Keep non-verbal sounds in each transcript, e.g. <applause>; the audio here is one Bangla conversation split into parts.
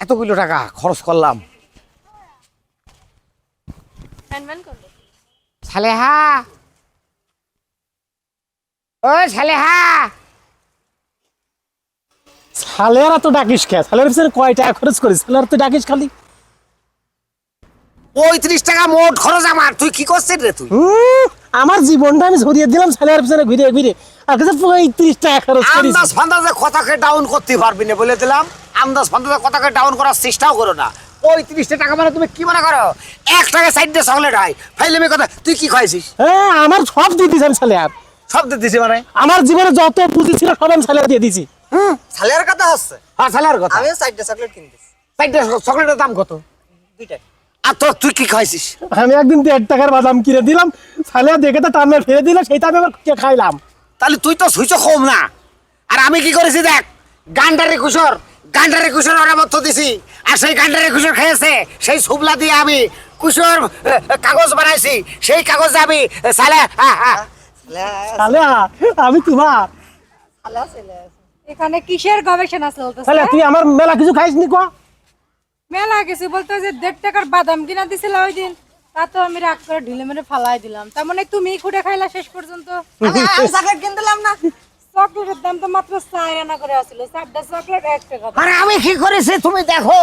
এতগুলো টাকা খরচ করলাম। সালেহা। ও সালেহা। সালেরা তো ডাকিস খা সালের পিছনে কয় টাকা খরচ করিস? সালের তো ডাকিস খালি। পঁয়ত্রিশ টাকা মোট খরচ আমার। তুই কি করছিস রে তুই? হুম, আমার জীবনটা আমি ঝরিয়ে দিলাম সালের পিছনে ঘুরে ঘুরে আর কাছে পঁয়ত্রিশ টাকা খরচ করিস। আন্দাজ ফান্দাজে কথাকে ডাউন করতে পারবি না বলে দিলাম। আন্দাজ ফান্দাজে কথাকে ডাউন করার চেষ্টাও করো না। পঁয়ত্রিশটা টাকা মানে তুমি কি মনে করো? এক টাকা সাইড দিয়ে চকলেট হয়। ফাইলেমি কথা তুই কি খাইছিস? হ্যাঁ আমার সব দিয়ে দিয়েছি আমি সালে সব দিয়ে দিছি মানে? আমার জীবনে যত পুঁজি ছিল সব আমি সালে দিয়ে দিয়েছি। হুম সালের কথা হচ্ছে। হ্যাঁ সালার কথা। আমিও চারটে চকলেট কিনতেছি। সাইডটা চকলেটের দাম কত? দুইটা। আর তোর তুই কি খাইছিস? আমি একদিন দেড় টাকার বাদাম কিনে দিলাম সালে দেখে তো টানে ফেলে দিল সেইটা আমি আবার কে খাইলাম? তাহলে তুই তো সুইচ কম না। আর আমি কি করেছি দেখ গান্ডারে কুসর গান্ডারে ওরা মতো দিছি। আর সেই গান্ডারে কুসর খেয়েছে সেই সুবলা দিয়ে আমি আহ, কাগজ বানাইছি সেই কাগজে আমি সালে। সালে আমি তোমার। এখানে কিসের গবেষণা চলতেছে? সালে তুই আমার মেলা কিছু খাইস নি কো? মেলা গেছে বলতে যে দেড় টাকার বাদাম কিনা দিছিল ওই দিন তা তো আমি রাগ করে ঢিলে মেরে ফালাই দিলাম। তার মানে তুমি খুঁড়ে খাইলা শেষ পর্যন্ত। <laughs> আমি কিনতেলাম না। চকলেটের দাম তো মাত্র চার আনা করে আসছিল চারটা চকলেট এক টাকা আরে আমি কি করেছি তুমি দেখো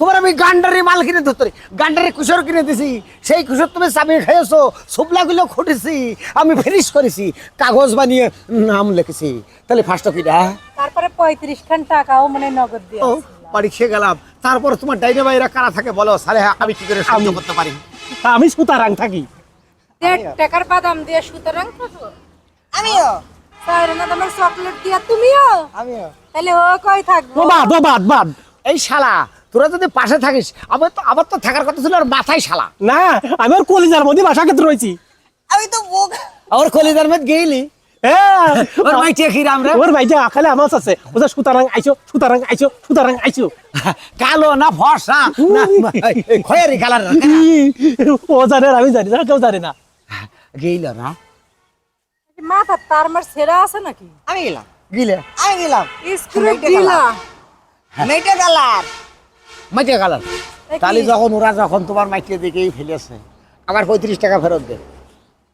তোমার আমি গান্ডারি মাল কিনে দিতে গান্ডারি কুসর কিনে দিছি সেই কুসর তুমি চাবিয়ে খেয়েছো সুবলাগুলো খুঁটেছি আমি ফিনিশ করেছি কাগজ বানিয়ে নাম লিখেছি। তাহলে ফার্স্ট কিনা তারপরে পঁয়ত্রিশ খান টাকাও মানে নগদ দিয়ে ও বাড়ি খেয়ে গেলাম। তারপর তোমার ডাইনে বাইরা কারা থাকে বলো? সালে আমি কি করে সহ্য করতে পারি? আমি সুতারাং থাকি। দেড় টাকার বাদাম দিয়ে সুতরাং খাব আমিও। চার আনা দামের চকলেট দিয়া তুমিও? আমিও। তাহলে ও কই থাকব? ও বাদ ও বাদ বাদ। এই শালা তোরা যদি পাশে থাকিস আমার তো আমার তো থাকার কথা ছিল আর মাথায় শালা। না আমি ওর কলিজার মধ্যে বাসা ক্ষেত্রে রয়েছি। আমি তো ওর কলিদার মধ্যে গেইলি? হ্যাঁ। ওর আছে সুতারাং আইছো সুতারাং আইছো সুতারাং আইছো। কালো না ফর্সা? না খয়েরি কালার ও জানে আমি জানি না কেউ জানে না। গেইল না। মাথা তার মার সেরা আছে নাকি? আমি গেলাম। গিলে। আমি গেলাম। স্ক্রু মেয়েটা দিলা মেয়েটা কালার মাইটিয়ে কালার তাহলে যখন ওরা যখন তোমার মাইটিয়ে দিকেই ফেলেছে আবার পঁয়ত্রিশ টাকা ফেরত দে।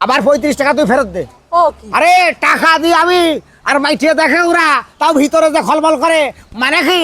আবার পঁয়ত্রিশ টাকা তুই ফেরত দে। ও কি? আরে টাকা দিয়ে আমি। আর মাইটিয়ে দেখে ওরা তাও ভিতরে যে খলবল করে। মানে কি?